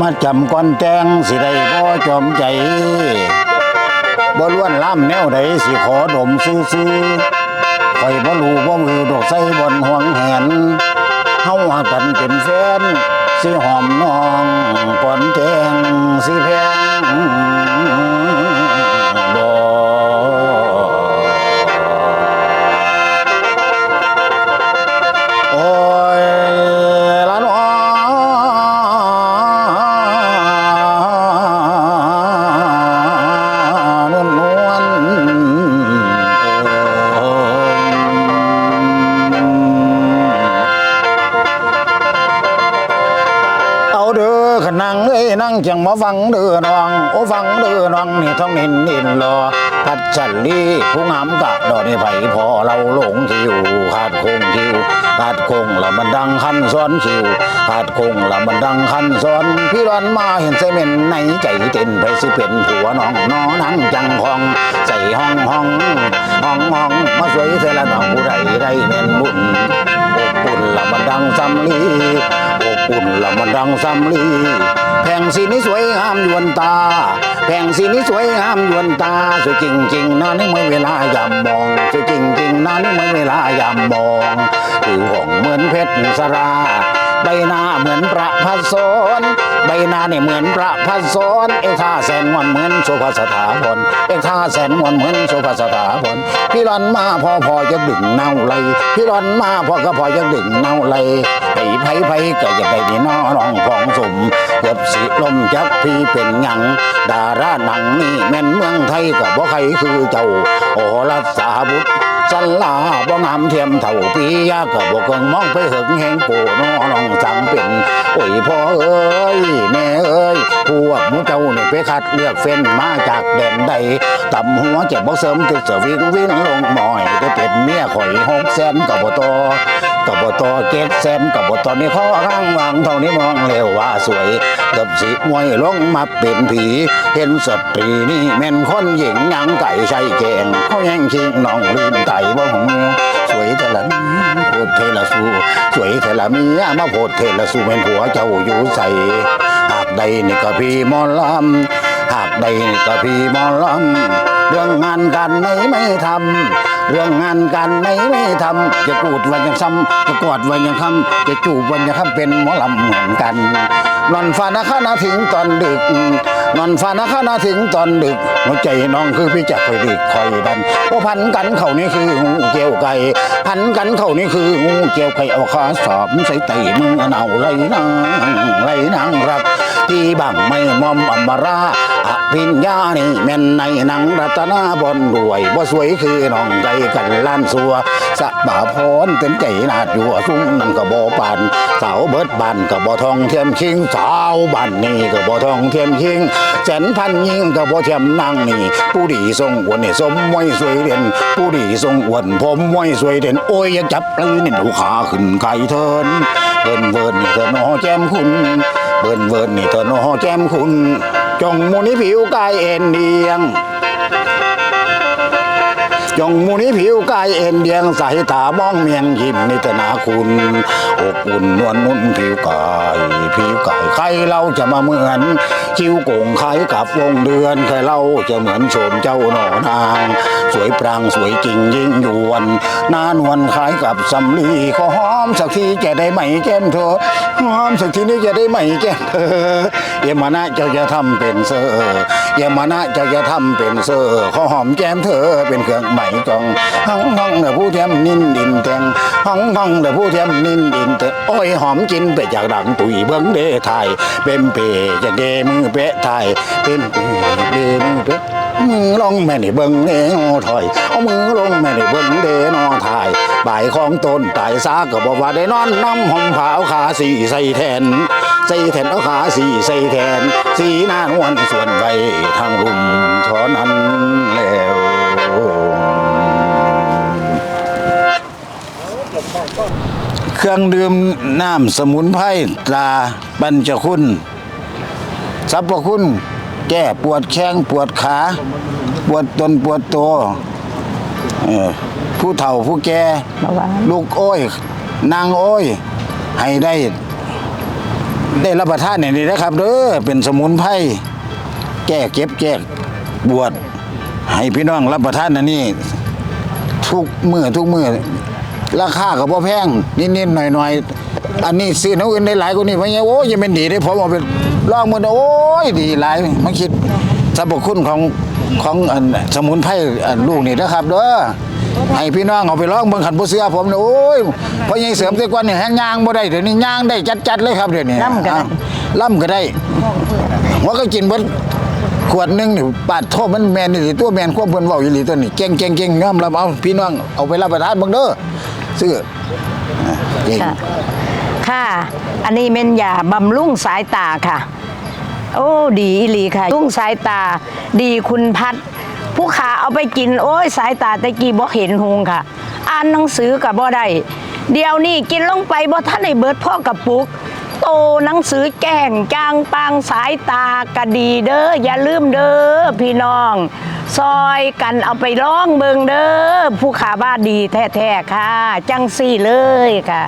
มาจำก้อนแจงสิได้บ่จอมใจบ่ล้วนล่ำแนวใดสิขอดมซื้อๆ งเอ้ยนั่งจังมาฟังเด้อน้อง โอ้ฟังเด้อน้องนี่ท้องนินนินรอพัดชันลีผู้งามกะดอกนี่ไผพอเราหลงคิวขาดคงคิวขาดคงละมันดังคันซ้อนคิวขาดคงละมันดังคันซ้อนพี่ร้อนมาเห็นใส่เม่นในใจเต้นไปสิเป็นผัวน้องน้องนั่งจังคองใส่ห้องห้องห้องห้องมาสวยเทละน้องผู้ใดได้เม่นบุญอบอุ่นละมันดังซ้ำลี อุ่นละมันดังซ้ำลีแผงสีนี้สวยงามยวนตาแผงสีนี้สวยงามยวนตาสวยจริงๆนะนี่เมื่อเวลายามมองสวยจริงๆนะนี่เมื่อเวลายามมองผิวของเหมือนเพชรสรา ใบหน้าเหมือนประพัสนใบหน้าเนี่ยเหมือนประพัสนเอกท่าแสนงอนเหมือนโสภาสถาพรเอกท่าแสนงอนเหมือนโสภาสถาพรพี่รันมาพอพอจะดึงเน่าเลยพี่รันมาพอก็พอจะดึงเน่าเลยไอ้ไผไผก็จะได้ดีน้อน้องของสมเกือบสิลมจักพี่เป็นหยังดาราหนังนี่แม่นเมืองไทยก็บ่ใครคือเจ้าโอรัสาบุตร สันลาบ่งามเทียมเท่าปียาก็บ่เกิงมองไปหึงแหงโกน้อน้องสังเป็นโอ้ยพ่อเอ้ยแม่เอ้ยพวกมูเจ้านี่ไปคัดเลือกเฟ้นมาจากแดนใดต่ำหัวเจ็บบ่เสริมตึกสวิงวิ่งลงหมอย แสนก็บ่ต่อก็บ่ต่อเก็ดแสนก็บ่ต่อนี่ข้อข้างวางเท่านี้มองเร็วว่าสวยเกับสิมวยลงมาเป็นผี เห็นสตรีนี่แม่นคนหญิงหยังไก่ใช่แกงเขาแย่งชิงน้องลืมไก่บ่หงสวยแต่ละโพดเทละสูสวยแต่ละเมียมาโพดเทละสูเป็นผัวเจ้าอยู่ใส่หากใดนี่ก็พี่มอลำหากใดนี่ก็พี่มอลำเรื่องงานการไหนไม่ทำ เรื่องงานการไหนไม่ทำจะกูดวันยังซ้ำจะกอดวันยังคำจะจูบวันยังคำเป็นหมอลำเหมือนกัน นอนฟ้านะข้านาถึงตอนดึก นอนฟ้านะข้านาถึงตอนดึก หัวใจน้องคือพี่จักคอยดึกคอยดันโอ้พันกันเขานี่คืองูเกี่ยวไก่พันกันเขานี่คืองูเกี่ยวไก่เอาขาสอบใส่ไตมือเนาไรนางไรนางรัก ที่บังไม่มอมอมบารา อภิญญานี่แม่นในหนังรัตนาบอนรวยบ่สวยคือน้องใจกันล้านสัวสะบาพรเป็นใจนาดอยู่สุ่งนั่นก็บ่ปานสาวเบิดบานก็บ่ทองเทียมคิงสาวบ้านนี่ก็บ่ทองเทียมคิงแสนพันยิ่งก็บ่เทียมนางนี่ ผู้ดีทรงอวนนี่สมมวยสวยเด่นผู้ดีทรงอวนผมมวยสวยเด่นโอ้ยอยากจับเลยนี่ดูขาขึ้นไก่เทินเบิ่นเบิ่นนี่เธอน้อแก้มคุณเบิ่นเบิ่นนี่เธอน้อแก้มคุณ จงมูนี่ผิวกายเอ็นเดียง จงมูนี้ผิวกายเอ็นเดียงสายตามองเมียงยิ้มนิตนาคุณอบอุ่นนวลนุ่นผิวกายผิวกายใครเราจะมาเหมือนคิ้วโก่งคล้ายกับวงเดือนใครเราจะเหมือนโฉมเจ้าหนอนาง สวยปรางสวยจริงยิ่งยวนหน้านวลคล้ายกับสำลีขอหอมสักทีจะได้ไหมแก้มเธอหอมสักทีนี้จะได้ไหมแก้มเธอ เยามานะเจ้าจะทำเป็นเซอร์เยามานะเจ้าจะทำเป็นเซอร์ขอหอมแก้มเธอเป็นเครื่องใหม่จองห้องห้องเด้อผู้เทียมนินดินแตงห้องห้องเด้อผู้เทียมนินดินแตงโอ้ยหอมกินไปจากดังตุยเบิ้งเดไทยเป็นเปจะเดมือเปะไทยเป็นเปเดมือเปะ มือลงแม่นี่เบิ้งเนอถอย เอามือลงแม่นี่เบิ้งเดนอถ่ายบ่ายของต้นตายซาก็บอกว่าได้นอนน้ำหอมผาขาสีใส่แทนใส่แทนเอาขาสีใส่แทน สีหน้านวลส่วนไว้ทางลุ่มเท่านั้นแล้วเครื่องดื่มน้ำสมุนไพรตราบัญจคุณสรรพคุณ แก้ปวดแข้งปวดขา ปวดตนปวดตัวเอ่อผู้เฒ่าผู้แก่เบาหวาน ลูกโอ้ย นางโอ้ย ให้ได้ ได้รับประทานอย่างนี้นะครับเด้อเป็นสมุนไพรแก้เก็บแก้บวชให้พี่น้องรับประทานอันนี้ ทุกมือทุกมือราคาก็บ่แพงนิดๆหน่อยๆ อันนี้ซื้อน้ำอื่นได้หลายกว่านี้เพราะงี้โอ้ยยังเป็นดีได้ผมเอาไปลองมือโอ้ยดีหลายมันคิดสรรพคุณของของอันสมุนไพรอันลูกนี่นะครับเด้อให้พี่น้องเอาไปลองเบิ่งขันผู้เสือผมเนี่ยโอ้ยเพราะยังเสริมแต่ก่อนเนี่ยแห้งย่างบ่ได้เดี๋ยวนี้ย่างได้จัดๆเลยครับเดี๋ยวนี้ล่ำก็ได้อะล่ำก็ได้ว่าก็กินเบิดขวดหนึงนี่ปาดโทษมันแมนนี่ตัวแมนควบเพิ่นเว้าอีหลีตัวนี้เก่งเก่งเก่งยอมรับเอาพี่น้องเอาไปรับประทานเบิ่งเด้อซื้ออะเก่ง ค่ะ อันนี้เป็นยาบำรุงสายตาค่ะ โอ้ดีอีหลีค่ะรุ่งสายตา ดีคุณพัด ผู้ขาเอาไปกิน โอ้ยสายตาตะกี้บ่เห็นหงค่ะ อ่านหนังสือกับบ่ได้เดี๋ยวนี้กินลงไปบ่ทันได้เบิดพ่อกระปุก โตหนังสือแก่งจางปางสายตากะดีเด้ออย่าลืมเด้อพี่น้อง ซอยกันเอาไปร้องเบิงเด้อผู้ขาบ้าดีแท้ๆค่ะ จังสี่เลยค่ะ